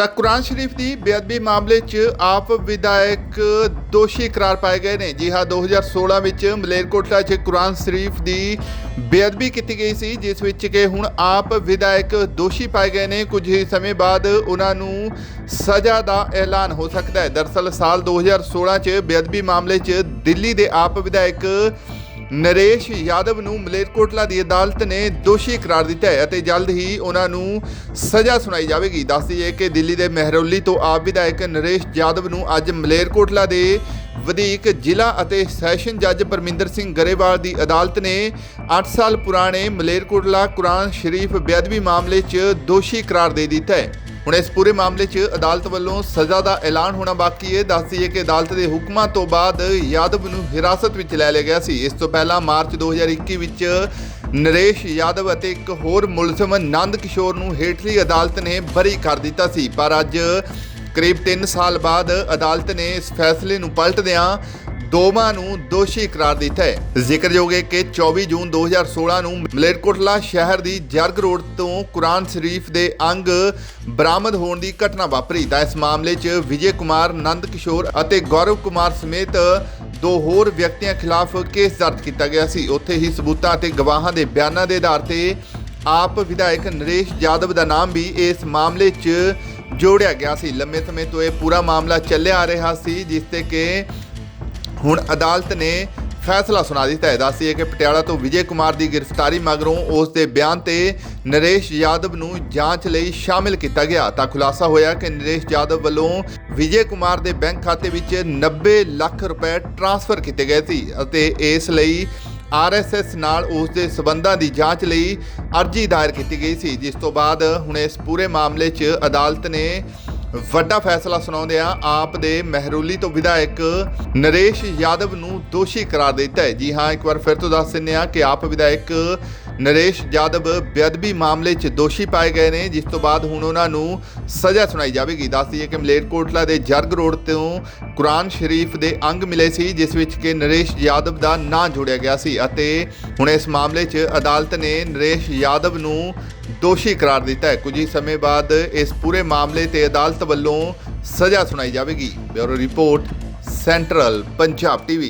ਤਾਂ ਕੁਰਾਨ ਸ਼ਰੀਫ ਦੀ ਬੇਅਦਬੀ ਮਾਮਲੇ 'ਚ ਆਪ ਵਿਧਾਇਕ ਦੋਸ਼ੀ ਕਰਾਰ ਪਾਏ ਗਏ ਨੇ। ਜੀ ਹਾਂ 2016 ਵਿੱਚ ਮਲੇਰਕੋਟਲਾ 'ਚ ਕੁਰਾਨ ਸ਼ਰੀਫ ਦੀ ਬੇਅਦਬੀ ਕੀਤੀ ਗਈ ਸੀ, ਜਿਸ ਵਿੱਚ ਕਿ ਹੁਣ ਆਪ ਵਿਧਾਇਕ ਦੋਸ਼ੀ ਪਾਏ ਗਏ ਨੇ। ਕੁਝ ਹੀ ਸਮੇਂ ਬਾਅਦ ਉਹਨਾਂ ਨੂੰ ਸਜ਼ਾ ਦਾ ਐਲਾਨ ਹੋ ਸਕਦਾ ਹੈ। ਦਰਅਸਲ ਸਾਲ 2016 'ਚ ਬੇਅਦਬੀ ਮਾਮਲੇ 'ਚ ਦਿੱਲੀ ਦੇ ਆਪ ਵਿਧਾਇਕ ਨਰੇਸ਼ ਯਾਦਵ ਨੂੰ ਮਲੇਰਕੋਟਲਾ ਦੀ ਅਦਾਲਤ ਨੇ ਦੋਸ਼ੀ ਕਰਾਰ ਦਿੱਤਾ ਹੈ ਅਤੇ ਜਲਦ ਹੀ ਉਹਨਾਂ ਨੂੰ ਸਜ਼ਾ ਸੁਣਾਈ ਜਾਵੇਗੀ। ਦੱਸ ਦਈਏ ਕਿ ਦਿੱਲੀ ਦੇ ਮਹਿਰੌਲੀ ਤੋਂ ਆਪ ਵਿਧਾਇਕ ਨਰੇਸ਼ ਯਾਦਵ ਨੂੰ ਅੱਜ ਮਲੇਰਕੋਟਲਾ ਦੇ ਵਧੀਕ ਜ਼ਿਲ੍ਹਾ ਅਤੇ ਸੈਸ਼ਨ ਜੱਜ ਪਰਮਿੰਦਰ ਸਿੰਘ ਗਰੇਵਾਲ ਦੀ ਅਦਾਲਤ ਨੇ 8 ਸਾਲ ਪੁਰਾਣੇ ਮਲੇਰਕੋਟਲਾ ਕੁਰਾਨ ਸ਼ਰੀਫ ਬੇਅਦਬੀ ਮਾਮਲੇ 'ਚ ਦੋਸ਼ੀ ਕਰਾਰ ਦੇ ਦਿੱਤਾ ਹੈ। ਹੁਣ ਇਸ ਪੂਰੇ ਮਾਮਲੇ 'ਚ ਅਦਾਲਤ ਵੱਲੋਂ ਸਜ਼ਾ ਦਾ ਐਲਾਨ ਹੋਣਾ ਬਾਕੀ ਹੈ। ਦੱਸ ਦਈਏ ਕਿ ਅਦਾਲਤ ਦੇ ਹੁਕਮਾਂ ਤੋਂ ਬਾਅਦ ਯਾਦਵ ਨੂੰ ਹਿਰਾਸਤ ਵਿੱਚ ਲੈ ਲਿਆ ਗਿਆ ਸੀ। ਇਸ ਤੋਂ ਪਹਿਲਾਂ ਮਾਰਚ 2021 ਵਿੱਚ ਨਰੇਸ਼ ਯਾਦਵ ਅਤੇ ਇੱਕ ਹੋਰ ਮੁਲਜ਼ਮ ਨੰਦ ਕਿਸ਼ੋਰ ਨੂੰ ਹੇਠਲੀ ਅਦਾਲਤ ਨੇ ਬਰੀ ਕਰ ਦਿੱਤਾ ਸੀ। ਪਰ ਅੱਜ ਕਰੀਬ 3 ਸਾਲ ਬਾਅਦ ਅਦਾਲਤ ਨੇ ਇਸ ਫੈਸਲੇ ਨੂੰ ਪਲਟਦਿਆਂ ਦੋਵਾਂ ਨੂੰ ਦੋਸ਼ੀ ਕਰਾਰ ਦਿੱਤਾ ਹੈ। ਜ਼ਿਕਰਯੋਗ ਹੈ ਕਿ 24 ਜੂਨ 2016 ਨੂੰ ਮਲੇਰਕੋਟਲਾ ਸ਼ਹਿਰ ਦੀ ਜਰਗ ਰੋਡ ਤੋਂ ਕੁਰਾਨ ਸ਼ਰੀਫ ਦੇ ਅੰਗ ਬਰਾਮਦ ਹੋਣ ਦੀ ਘਟਨਾ ਵਾਪਰੀ। ਤਾਂ ਇਸ ਮਾਮਲੇ 'ਚ ਵਿਜੇ ਕੁਮਾਰ, ਨੰਦ ਕਿਸ਼ੋਰ ਅਤੇ ਗੌਰਵ ਕੁਮਾਰ ਸਮੇਤ ਦੋ ਹੋਰ ਵਿਅਕਤੀਆਂ ਖਿਲਾਫ ਕੇਸ ਦਰਜ ਕੀਤਾ ਗਿਆ ਸੀ। ਉੱਥੇ ਹੀ ਸਬੂਤਾਂ ਅਤੇ ਗਵਾਹਾਂ ਦੇ ਬਿਆਨਾਂ ਦੇ ਆਧਾਰ ਤੇ ਆਪ ਵਿਧਾਇਕ ਨਰੇਸ਼ ਯਾਦਵ ਦਾ ਨਾਮ ਵੀ ਇਸ ਮਾਮਲੇ 'ਚ ਜੋੜਿਆ ਗਿਆ ਸੀ। ਲੰਮੇ ਸਮੇਂ ਤੋਂ ਇਹ ਪੂਰਾ ਮਾਮਲਾ ਚੱਲਿਆ ਆ ਰਿਹਾ ਸੀ, ਜਿਸ ਤੇ ਕਿ ਹੁਣ ਅਦਾਲਤ ਨੇ ਫੈਸਲਾ ਸੁਣਾ ਦਿੱਤਾ ਹੈ। ਦੱਸਿਏ ਕਿ ਪਟਿਆਲਾ ਤੋਂ ਵਿਜੇ ਕੁਮਾਰ ਦੀ ਗ੍ਰਿਫਤਾਰੀ ਮਗਰੋਂ ਉਸ ਦੇ ਬਿਆਨ ਤੇ ਨਰੇਸ਼ ਯਾਦਵ ਨੂੰ ਜਾਂਚ ਲਈ ਸ਼ਾਮਿਲ ਕੀਤਾ ਗਿਆ। ਤਾਂ ਖੁਲਾਸਾ ਹੋਇਆ ਕਿ ਨਰੇਸ਼ ਯਾਦਵ ਵੱਲੋਂ ਵਿਜੇ ਕੁਮਾਰ ਦੇ ਬੈਂਕ ਖਾਤੇ ਵਿੱਚ 90 ਲੱਖ ਰੁਪਏ ਟ੍ਰਾਂਸਫਰ ਕੀਤੇ ਗਏ ਸੀ ਅਤੇ ਇਸ ਲਈ ਆਰਐਸਐਸ ਨਾਲ ਉਸ ਦੇ ਸਬੰਧਾਂ ਦੀ ਜਾਂਚ ਲਈ ਅਰਜ਼ੀ ਦਾਇਰ ਕੀਤੀ ਗਈ ਸੀ। ਜਿਸ ਤੋਂ ਬਾਅਦ ਹੁਣ ਇਸ ਪੂਰੇ ਮਾਮਲੇ 'ਚ ਅਦਾਲਤ ਨੇ ਵੱਡਾ ਫੈਸਲਾ ਸੁਣਾਉਂਦਿਆਂ ਆਪ ਦੇ ਮਹਿਰੂਲੀ ਤੋਂ ਵਿਧਾਇਕ ਨਰੇਸ਼ ਯਾਦਵ ਨੂੰ ਦੋਸ਼ੀ ਕਰਾਰ ਦਿੱਤਾ ਹੈ। ਜੀ ਹਾਂ, ਇੱਕ ਵਾਰ ਫਿਰ ਤੋਂ ਦੱਸ ਦਿੰਦੇ ਹਾਂ ਕਿ ਆਪ ਵਿਧਾਇਕ ਨਰੇਸ਼ ਯਾਦਵ ਬੇਅਦਬੀ ਮਾਮਲੇ 'ਚ ਦੋਸ਼ੀ ਪਾਏ ਗਏ ਨੇ, ਜਿਸ ਤੋਂ ਬਾਅਦ ਹੁਣ ਉਹਨਾਂ ਨੂੰ ਸਜ਼ਾ ਸੁਣਾਈ ਜਾਵੇਗੀ। ਦੱਸ ਦਈਏ ਕਿ ਮਲੇਰਕੋਟਲਾ ਦੇ ਜਰਗ ਰੋਡ ਤੋਂ ਕੁਰਾਨ ਸ਼ਰੀਫ ਦੇ ਅੰਗ ਮਿਲੇ ਸੀ, ਜਿਸ ਵਿੱਚ ਕਿ ਨਰੇਸ਼ ਯਾਦਵ ਦਾ ਨਾਂ ਜੋੜਿਆ ਗਿਆ ਸੀ ਅਤੇ ਹੁਣ ਇਸ ਮਾਮਲੇ 'ਚ ਅਦਾਲਤ ਨੇ ਨਰੇਸ਼ ਯਾਦਵ ਨੂੰ ਦੋਸ਼ੀ ਕਰਾਰ ਦਿੱਤਾ ਹੈ। ਕੁਝ ਹੀ ਸਮੇਂ ਬਾਅਦ ਇਸ ਪੂਰੇ ਮਾਮਲੇ ਤੇ ਅਦਾਲਤ ਵੱਲੋਂ ਸਜ਼ਾ ਸੁਣਾਈ ਜਾਵੇਗੀ। Bureau report, central Punjab TV.